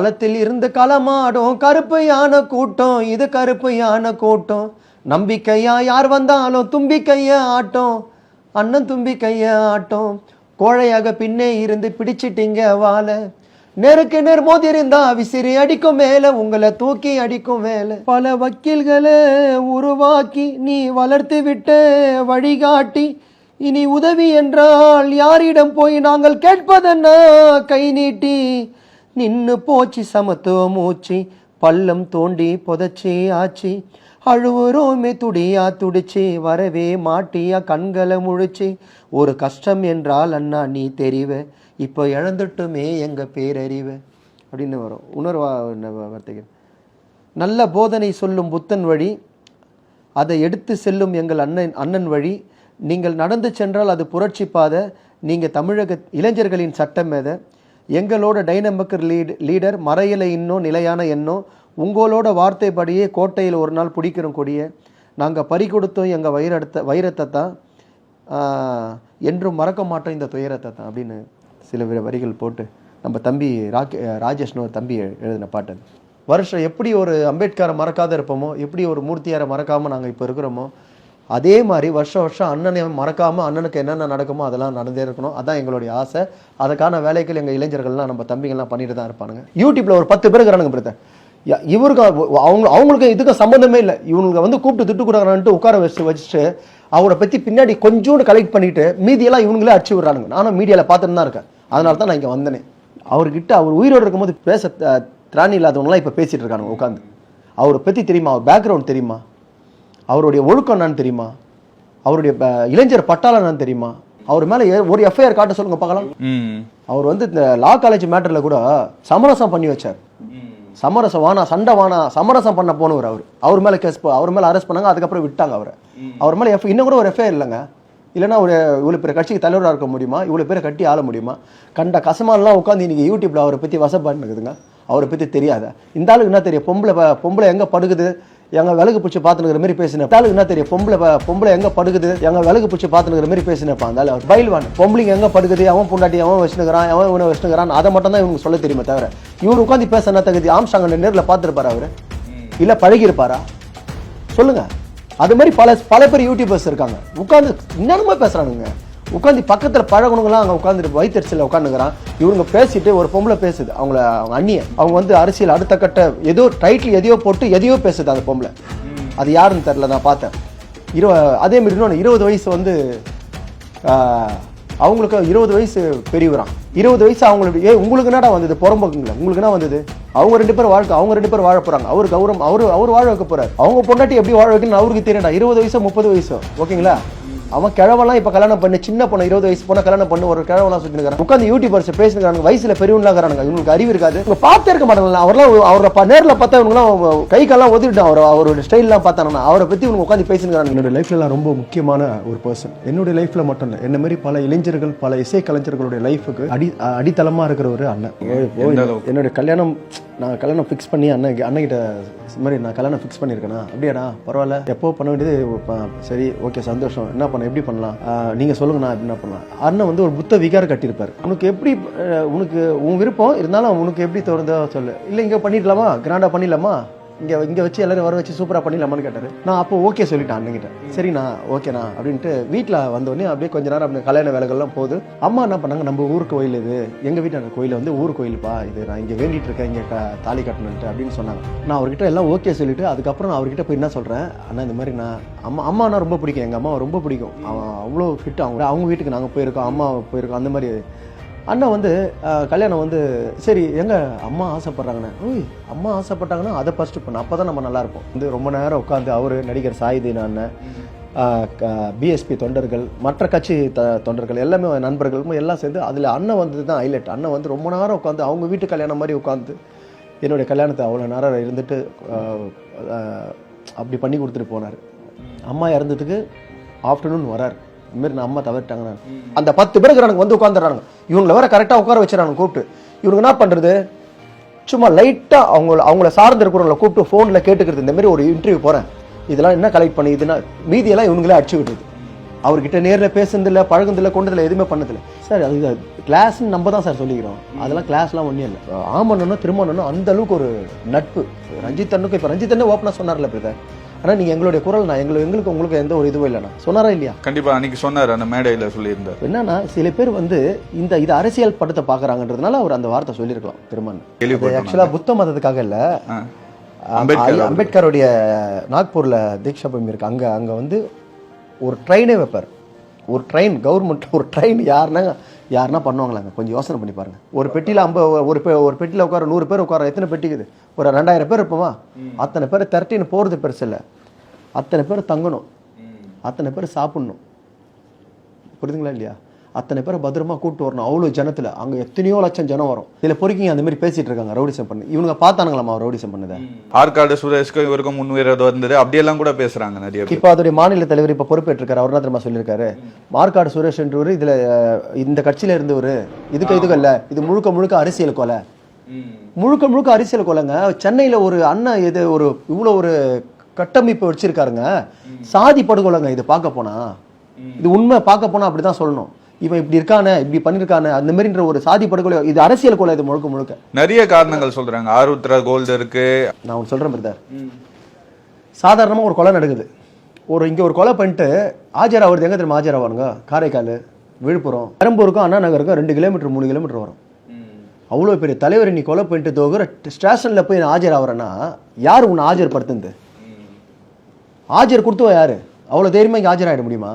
களத்தில் இருந்து களமாடும் கருப்பு யானை கூட்டம் இது கருப்பு யானை கூட்டம். நம்பிக்கையா யார் வந்தாலும் தும்பிக்கைய ஆட்டம் அண்ணன் தும்பிக்கைய ஆட்டம். கோழையாக பின்னே இருந்து பிடிச்சிட்டீங்க வாழை நேருக்கு நேர் மோதி இருந்தா விசிறி அடிக்கும் மேல உங்களை தூக்கி அடிக்கும் மேல பல வக்கீல்களை உருவாக்கி நீ வளர்த்து விட்ட வழிகாட்டி இனி உதவி என்றால் யாரிடம் போய் நாங்கள் கேட்பதென்ன? கை நீட்டி நின்னு போச்சு சமத்துவ மூச்சு. பள்ளம் தோண்டி புதைச்சி ஆச்சு. அழுவுறோமே துடியா துடிச்சு. வரவே மாட்டியா கண்களை முழிச்சு. ஒரு கஷ்டம் என்றால் அண்ணா நீ தெரிவ. இப்போ இழந்துட்டுமே எங்க பேரறிவ. அப்படின்னு வரும். உணர்வா வார்த்தைகள்? நல்ல போதனை சொல்லும் புத்தன் வழி அதை எடுத்து செல்லும் எங்கள் அண்ணன் அண்ணன் வழி. நீங்கள் நடந்து சென்றால் அது புரட்சி பாதை. நீங்கள் தமிழக இளைஞர்களின் சட்டம் மேதை எங்களோட டைனமிக் லீட் லீடர் மறையில் இன்னும் நிலையான எண்ணம் உங்களோட வார்த்தைப்படியே கோட்டையில் ஒரு நாள் பிடிக்கிறோம் கொடிய. நாங்கள் பறி கொடுத்தோம் எங்கள் வைரத்தை வைரத்தை தான் என்றும் மறக்க மாட்டோம் இந்த துயரத்தை தான் அப்படின்னு சில வரிகள் போட்டு நம்ம தம்பி ராகே ராஜேஷ்னு ஒரு தம்பி எழுதின பாட்டு வருஷம் எப்படி ஒரு அம்பேத்கரை மறக்காத இருப்போமோ எப்படி ஒரு மூர்த்தியாரை மறக்காமல் நாங்கள் இப்போ இருக்கிறோமோ அதே மாதிரி வருஷம் வருஷம் அண்ணனை மறக்காமல் அண்ணனுக்கு என்னென்ன நடக்குமோ அதெல்லாம் நடந்தே இருக்கணும். அதான் எங்களுடைய ஆசை. அதுக்கான வேலைகள் எங்கள் இளைஞர்கள்லாம் நம்ம தம்பிகள்லாம் பண்ணிட்டு தான் இருப்பானுங்க. யூடியூப்ல ஒரு பத்து பேர் இருக்கிறானுங்க பிரதர். இவருக்கு அவங்க அவங்களுக்கு இதுக்கும் சம்மந்தமே இல்லை. இவனுங்க வந்து கூப்பிட்டு திட்டு கொடுக்குறான்ட்டு உட்கார வச்சு வச்சுட்டு அவரை பற்றி பின்னாடி கொஞ்சோண்டு கலெக்ட் பண்ணிட்டு மீதியெல்லாம் இவங்களே அடிச்சு விடுறானுங்க. நானும் மீடியாவில் பார்த்துட்டு தான் இருக்கேன். அதனால தான் நான் இங்கே வந்தனே. அவர்கிட்ட அவர் உயிரோடு இருக்கும்போது பேச திராணி இல்லாதவங்களாம் இப்போ பேசிகிட்டு இருக்கானுங்க உட்காந்து அவரை பற்றி தெரியுமா? அவர் பேக்ரவுண்ட் தெரியுமா? அவருடைய ஒழுக்கம் என்னன்னு தெரியுமா? அவருடைய இளைஞர் பட்டாளம் என்னன்னு தெரியுமா? அவர் மேலே ஒரு எஃப்ஐஆர் காட்ட சொல்லுங்க பார்க்கலாம். அவர் வந்து இந்த லா காலேஜ் மேட்டரில் கூட சமரசம் பண்ணி வச்சார். சமரசம் வானா சண்டை வானா சமரசம் பண்ண போனவர் அவர். அவர் மேலே கேஸ் அவர் மேலே அரெஸ்ட் பண்ணாங்க அதுக்கப்புறம் விட்டாங்க அவரை. அவர் மேலே எஃப் இன்னும் கூட ஒரு எஃப்ஐஆர் இல்லைங்க. இல்லைன்னா ஒரு இவ்வளோ பெரிய கட்சிக்கு தலைவராக இருக்க முடியுமா? இவ்வளோ பேரை கட்டி ஆள முடியுமா? கண்ட கசமானலாம் உட்காந்து இன்னைக்கு யூடியூப்ல அவரை பற்றி வசப்பாடுனுக்குதுங்க அவரை பற்றி தெரியாத. இந்த ஆளுக்கு என்ன தெரியும்? பொம்பளை பொம்பளை எங்கே படுகுது? எங்க விலகு பிடிச்சி பார்த்துனுக்கிற மாதிரி பேசினேன். இந்த என்ன தெரியும்? பொம்பளை பொம்பளை எங்கே படுக்குது? எங்க விலகு பிடிச்சி பார்த்துனுக்கிற மாதிரி பேசினேன் அந்த அவர் பயில்வான். பொம்பளைங்க எங்கே படுக்குது? அவன் பொண்டாட்டி அவன் வச்சுனுக்கிறான் அவன் இவனை வச்சுனுக்கிறான். அதை மட்டும் தான் இவங்க சொல்ல தெரியுமே தவிர இவர் உட்காந்து பேச என்ன தகுதி? ஆம்சாங்க நேரில் பார்த்துருப்பாரு அவர்? இல்லை பழகியிருப்பாரா? சொல்லுங்க. அது மாதிரி பல பல பேர் யூடியூபர்ஸ் இருக்காங்க. உட்காந்து என்னென்னமோ பேசுறானுங்க. உட்காந்து பக்கத்தில் பழகுனவங்களாம் அங்கே உட்காந்துட்டு வயிற்றுல உட்காந்துக்கிறான் இவங்க பேசிட்டு ஒரு பொம்பளை பேசுது. அவங்கள அவங்க அண்ணியை. அவங்க வந்து அரசியல் அடுத்த கட்ட ஏதோ டைட்டில் எதையோ போட்டு எதையோ பேசுது அந்த பொம்பளை. அது யாருன்னு தெரில நான் பார்த்தேன். இரு அதே மாதிரி இன்னொன்று இருபது வயசு வந்து அவங்களுக்கு இருபது வயசு பெரியவரான் இருபது வயசு அவங்களுக்கு ஏ உங்களுக்கு என்னடா வந்தது? புறம்புக்குங்களா. உங்களுக்கு என்ன வந்தது? அவங்க ரெண்டு பேரும் வாழ்க்கை அவங்க ரெண்டு பேரும் வாழ போறாங்க. அவர் கௌரவம் அவரு அவர் வாழ வைக்க போறாரு. அவங்க பொண்டாட்டி எப்படி வாழ வைக்கணும்னு அவருக்கு தெரியடா இருபது வயசோ முப்பது வயசோ. ஓகேங்களா? அவன் கிழவெல்லாம் இப்ப கல்யாணம் பண்ணி சின்ன பொண்ணு இருபது வயசு பொண்ணை கல்யாணம் பண்ணி ஒரு கிழவெல்லாம் சுத்தினுக்கிறான் உட்காந்து யூடியூபர்ஸ் பேசுகிறாங்க வயசுல பெரியவங்களாகிறாங்க இவங்களுக்கு அறிவு இருக்காது. இவங்க பார்த்தே இருக்க மாட்டாங்களா அவர்லாம் அவரை ப- நேர்ல பார்த்தா இவங்கலாம் கை கால்லாம் ஒதுக்கிட்டான் அவர் அவரோட ஸ்டைல்லாம் பார்த்தானா அவரை பத்தி இவங்க உட்காந்து பேசினுக்கிறாங்க என்னோட லைஃப்ல ரொம்ப முக்கியமான ஒரு பர்சன் என்னுடைய லைஃப்ல மட்டும் இல்லை என்ன மாதிரி பல இளைஞர்கள் பல இசை கலைஞர்களுடைய லைஃபுக்கு அடி அடித்தளமா இருக்கிற ஒரு அண்ணன்? என்னுடைய கல்யாணம் நான் கல்யாணம் ஃபிக்ஸ் பண்ணி அண்ணன் அண்ணன் கிட்ட இது மாதிரி நான் கல்யாணம் ஃபிக்ஸ் பண்ணியிருக்கேனா? அப்படியாடா பரவாயில்ல. எப்போ பண்ண வேண்டியது சரி ஓகே சந்தோஷம். என்ன பண்ண எப்படி பண்ணலாம்? நீங்கள் நீங்க சொல்லுங்க நான் என்ன பண்ணலாம்? அண்ணன் வந்து ஒரு புத்த விகாரம் கட்டியிருப்பார். உனக்கு எப்படி உனக்கு உன் விருப்பம் இருந்தாலும் உனக்கு எப்படி தோணுதோ சொல்லு. இல்லை இங்கே பண்ணிடலாமா கிராண்டாக பண்ணிடலாமா? இங்கே இங்கே வச்சு எல்லாரும் வர வச்சு சூப்பராக பண்ணிடலாமான்னு கேட்டார். நான் அப்போ ஓகே சொல்லிட்டேன் அண்ணங்கிட்ட சரிண்ணா ஓகேண்ணா அப்படின்ட்டு வீட்டில் வந்தோடனே அப்படியே கொஞ்ச நேரம் அப்படி கல்யாண வேலைகள்லாம் போகுது. அம்மா என்ன பண்ணாங்க நம்ம ஊர் கோயில் இது. எங்கள் வீட்டு கோயில் வந்து ஊர் கோயிலுப்பா இது. நான் இங்கே வேண்டிட்டு இருக்கேன் இங்கே தாலி கட்டணுன்ட்டு அப்படின்னு சொன்னாங்க. நான் அவர்கிட்ட எல்லாம் ஓகே சொல்லிட்டு அதுக்கப்புறம் நான் அவர்கிட்ட போய் என்ன சொல்கிறேன் அண்ணா இந்த மாதிரி நான் அம்மா அம்மானா ரொம்ப பிடிக்கும். எங்கள் அம்மாவை ரொம்ப பிடிக்கும். அவன் அவ்வளோ ஃபிட் அவங்க அவங்க வீட்டுக்கு நாங்கள் போயிருக்கோம் அம்மா போயிருக்கோம் அந்த மாதிரி அண்ணன் வந்து கல்யாணம் வந்து சரி எங்க அம்மா ஆசைப்படுறாங்கண்ணே. ஓய் அம்மா ஆசைப்பட்டாங்கன்னா அதை ஃபஸ்ட்டு பண்ண. அப்போ தான் நம்ம நல்லா இருப்போம். வந்து ரொம்ப நேரம் உட்காந்து அவர் நடிகர் சாயுதீன் அண்ணன் பிஎஸ்பி தொண்டர்கள் மற்ற கட்சி த தொண்டர்கள் எல்லாமே நண்பர்களும் எல்லாம் சேர்ந்து அதில் அண்ணன் வந்தது தான் ஹைலைட் அண்ணன் வந்து ரொம்ப நேரம் உட்காந்து அவங்க வீட்டு கல்யாணம் மாதிரி உட்காந்து என்னுடைய கல்யாணத்தை அவ்வளோ நேரம் இருந்துட்டு அப்படி பண்ணி கொடுத்துட்டு போனார். அம்மா இறந்ததுக்கு ஆஃப்டர்நூன் வரார். இதுமாரி நான் அம்மா தவறிட்டாங்க அந்த பத்து பேருக்கு எனக்கு வந்து உட்காந்துறாங்க இவங்களை வேற கரெக்டாக உட்கார வச்சுறாங்க கூப்பிட்டு. இவங்க என்ன பண்ணுறது சும்மா லைட்டாக அவங்கள அவங்கள சார்ந்து இருக்கிறவங்கள கூப்பிட்டு ஃபோனில் கேட்டுக்கிறது. இந்த மாதிரி ஒரு இன்டர்வியூ போகிறேன் இதெல்லாம் என்ன கலெக்ட் பண்ணி இதுனா மீதியெல்லாம் இவங்களே அடிச்சு விட்டுது அவர்கிட்ட நேரில் பேசுனதில்ல பழகுனதில்ல கொண்டதில்ல எதுவுமே பண்ணதில்ல. சார் அது கிளாஸ்ன்னு நம்ம தான் சார் சொல்லிக்கிறோம். அதெல்லாம் கிளாஸ்லாம் ஒன்றும் இல்லை. ஆமண்ணனும் திருமணனும் அந்த அளவுக்கு ஒரு நட்பு. ரஞ்சித் அண்ணுக்கு இப்போ ரஞ்சித் அண்ணே ஓப்பனாக சொன்னார்ல பிரதர். ஆனால் நீங்கள் எங்களுடைய குரல் நான் எங்களுக்கு எங்களுக்கு உங்களுக்கு எந்த ஒரு இதுவும் இல்லைண்ணா. சொன்னாரா இல்லையா? கண்டிப்பா அன்னைக்கு சொன்னார் அந்த மேடையில சொல்லியிருந்தார். என்னன்னா சில பேர் வந்து இந்த இது அரசியல் படத்தை பார்க்கறாங்கன்றதுனால அவர் அந்த வார்த்தை சொல்லியிருக்கலாம் திருமண் ஆக்சுவலாக புத்த மதத்துக்காக இல்லை. அம்பேத்கருடைய நாக்பூர்ல தீக்ஷா பூமி இருக்கு. அங்க அங்க வந்து ஒரு ட்ரெயினே வைப்பார். ஒரு ட்ரெயின் கவர்மெண்ட் ஒரு ட்ரெயின் யாருன்னா யாருன்னா பண்ணுவாங்களாங்க கொஞ்சம் யோசனை பண்ணி பாருங்க. ஒரு பெட்டியில் ஐம்ப ஒரு பெ ஒரு பெட்டியில் உட்கார நூறு பேர் உட்கார எத்தனை பெட்டிக்குது ஒரு ரெண்டாயிரம் பேர் இருப்போமா? அத்தனை பேர் திரட்டின்னு போகிறது பெருசு இல்லை. அத்தனை பேர் தங்கணும். அத்தனை பேர் சாப்பிடணும். புரியுதுங்களா இல்லையா? அத்தனை பேரை பத்திரமா கூட்டு வரணும். அவ்வளோ ஜனத்தில். அங்கே எத்தனையோ லட்சம் ஜனம் வரும். இதில் பொறுக்கிங்க அந்த மாதிரி பேசிட்டு இருக்காங்க ரவுடிசம் பண்ணி. இவனுங்க பார்த்தானுங்களாமா ரவுடிசம் பண்ணதை. ஆற்காடு சுரேஷ்க்கும் இவருக்கும் முன்னுயர்வு வந்தது அப்படியெல்லாம் கூட பேசுறாங்க நிறைய இப்போ அதோடைய மாநில தலைவர் இப்போ பொறுப்பேற்றிருக்காரு. அவர் தெரியுமா சொல்லியிருக்காரு? மார்க்காடு சுரேஷ் என்றவர் இதில் இந்த கட்சியில் இருந்தவர். இதுக்கு இதுக்கு இல்ல இது முழுக்க முழுக்க அரசியல் கொலை. முழுக்க முழுக்க அரசியல் கொலைங்க. சென்னையில் ஒரு அண்ணன் இது ஒரு இவ்வளோ ஒரு கட்டமைப்பு வச்சிருக்காருங்க. சாதி படுகொலைங்க இது பார்க்க போனா. இது உண்மை பார்க்க போனா அப்படிதான் சொல்லணும். இவன் இப்படி இருக்கானே இப்படி பண்ணிருக்கானே அந்த மாதிரின்ற ஒரு சாதி படுகொலை இது அரசியல் கொலை இது முழுக்க முழுக்க. நிறைய காரணங்கள் சொல்றாங்க. ஆருத்ரா கோல்டு இருக்கு. நான் ஒன்று சொல்கிறேன் பிரதர். சாதாரணமாக ஒரு கொலை நடக்குது. ஒரு இங்கே ஒரு கொலை பண்ணிட்டு ஆஜராகிறது எங்கே தெரியுமா ஆஜராவானுங்க காரைக்கால் விழுப்புரம் பெரம்பூருக்கும் அண்ணா நகருக்கும் ரெண்டு கிலோமீட்டர் மூணு கிலோமீட்டர் வரும். அவ்வளோ பெரிய தலைவர் நீ கொலை பண்ணிட்டு தோகுற ஸ்டேஷனில் போய் நான் ஆஜராகிறேன்னா யார் உன்னை ஆஜர்படுத்துந்து ஆஜர் கொடுத்துவா யாரு? அவ்வளோ தைரியமாக இங்கே ஆஜராகிட முடியுமா?